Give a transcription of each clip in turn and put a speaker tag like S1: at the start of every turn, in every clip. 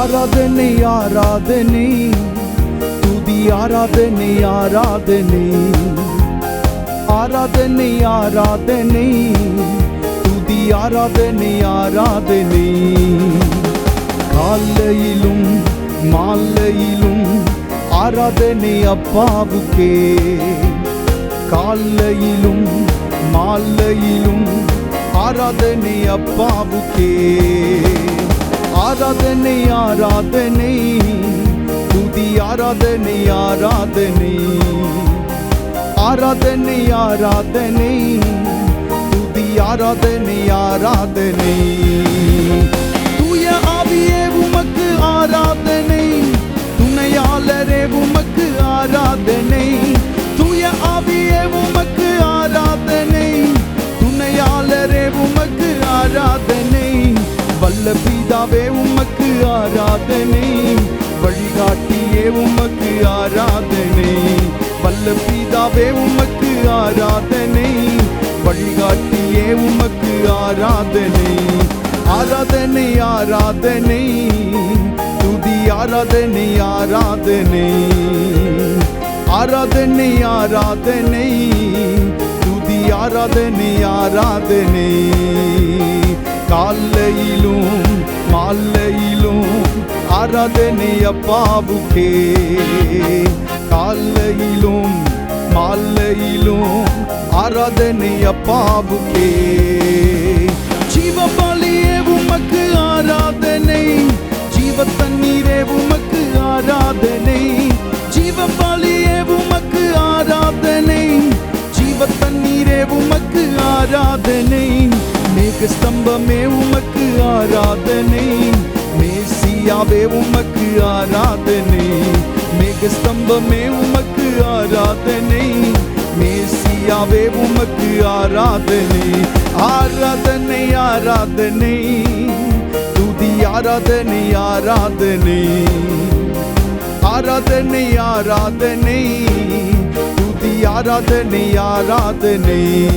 S1: ஆராதனை ஆராதனை. துதி ஆராதனை ஆராதனை. ஆராதனை ஆராதனை. துதி ஆராதனை ஆராதனை. காலையிலும் மாலையிலும் ஆராதனை அப்பாவுக்கே. காலையிலும் மாலையிலும் ஆராதனை அப்பாவுக்கே. ஆராதனை ஆராதனை. துதி ஆராதனை ஆராதனை. ஆராதனை ஆராதனை. துதி ஆராதனை ஆராதனை. தூய ஆவியே உமக்கு ஆராதனை. துணையாளரே உமக்கு ஆராதனை. தூய ஆவியே உமக்கு பிதாவே உமக்கு ஆராதனை. வழிகாட்டியே உமக்கு ஆராதனை. வல்ல பீதாவே உமக்கு ஆராதனை. வழிகாட்டியே உமக்கு ஆராதனை. ஆராதனை ஆராதனை. துதி ஆராதனை ஆராதனை. ஆராதனை ஆராதனை. துதி ஆராதனை ஆராதனை. காலையிலும் காலையிலும் ஆராதனை அப்பாவுக்கே. காலையிலும் மாலையிலும் ஆராதனை அப்பாவுக்கே. ஜீவபாலியே உமக்கு ஆராதனை. ஜீவ தண்ணீரே உமக்கு ஆராதனை. ஜீவபாலியே உமக்கு ஆராதனை. ஜீவ தண்ணீரே உமக்கு ஆராதனை. மேக ஸ்தம்பமே உமக்கு ஆராதனை. மேசியாவே உமக்கு ஆராதனை. மேக ஸ்தம்பமே உமக்கு ஆராதனை. மேசியாவே உமக்கு ஆராதனை. ஆராதனை ஆராதனை. துதி ஆராதனை ஆராதனை. ஆராதனை ஆராதனை. துதி ஆராதனை ஆராதனை.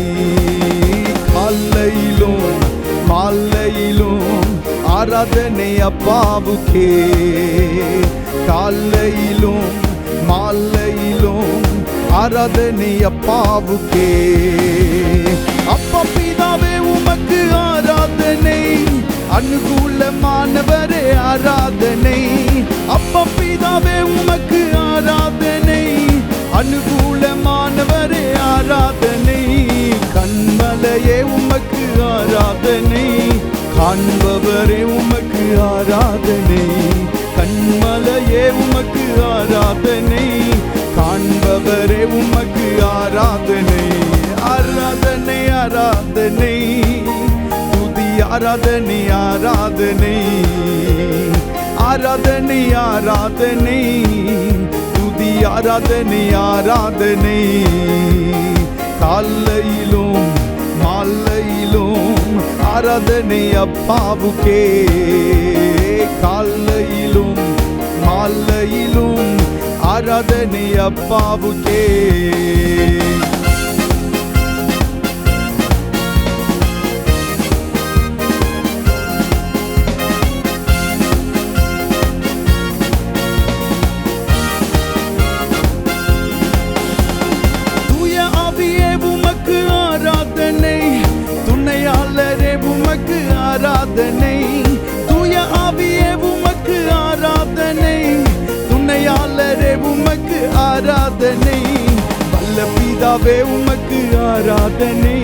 S1: ஆராதனை அப்பாவுக்கே. காலையிலும் மாலையிலும் ஆராதனை அப்பாவுக்கே. அப்பா பிதாவே உமக்கு ஆராதனை. அனுகூலமானவரே ஆராதனை. காண்பவரே உமக்கு ஆராதனை. கண்மலையே உமக்கு ஆராதனை. காண்பவரே உமக்கு ஆராதனை. ஆராதனை ஆராதனை. துதி ஆராதனை ஆராதனை. ஆராதனை ஆராதனை. துதி ஆராதனை ஆராதனை. கால் ஆராதனை அப்பாவுக்கே காலையிலும் மாலையிலும் ஆராதனை அப்பாவுக்கே ஆராதனை. தூய ஆவியே உமக்கு ஆராதனை. துணையாளரே உமக்கு ஆராதனை. வல்ல பிதாவே உமக்கு ஆராதனை.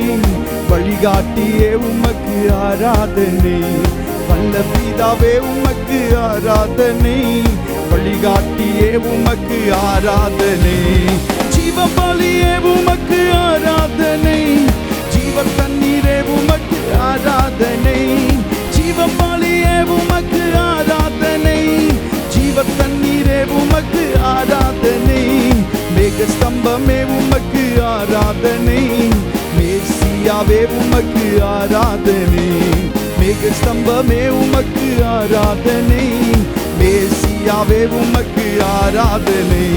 S1: வழிகாட்டியே உமக்கு ஆராதனை. வல்ல பிதாவே உமக்கு ஆராதனை. வழிகாட்டியே உமக்கு ஆராதனை. ஜீவபலியே உமக்கு ஆராதனை. ஜீவ தண்ணீரே உமக்கு ஆராதனை. ஜீவபலியே உமக்கு ஆராதனை. ஜீவ தண்ணீரே உமக்கு ஆராதனை. மேக ஸ்தம்பமே உமக்கு ஆராதனை. மேசியாவே உமக்கு ஆராதனை. மேக ஸ்தம்பமே உமக்கு ஆராதனை. மேசியாவே உமக்கு ஆராதனை.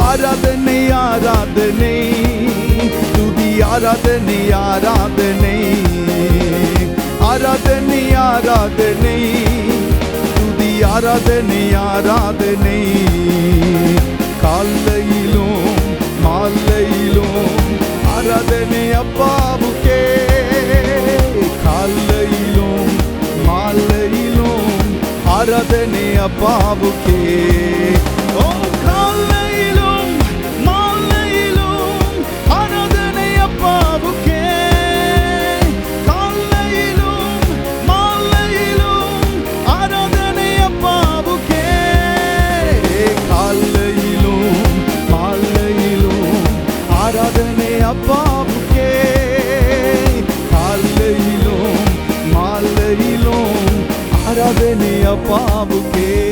S1: ஆராதனை ஆராதனை. துதி ஆராதனை ஆராதனை. ஆராதனை ஆராதனை. துதி ஆராதனை ஆராதனை. காலையிலும் மாலையிலும் ஆராதனை அப்பாவுக்கே. காலையிலும் மாலையிலும் ஆராதனை அப்பாவுக்கே. காலையிலும் மாலையிலும் ஆராதனை அப்பாவுக்கே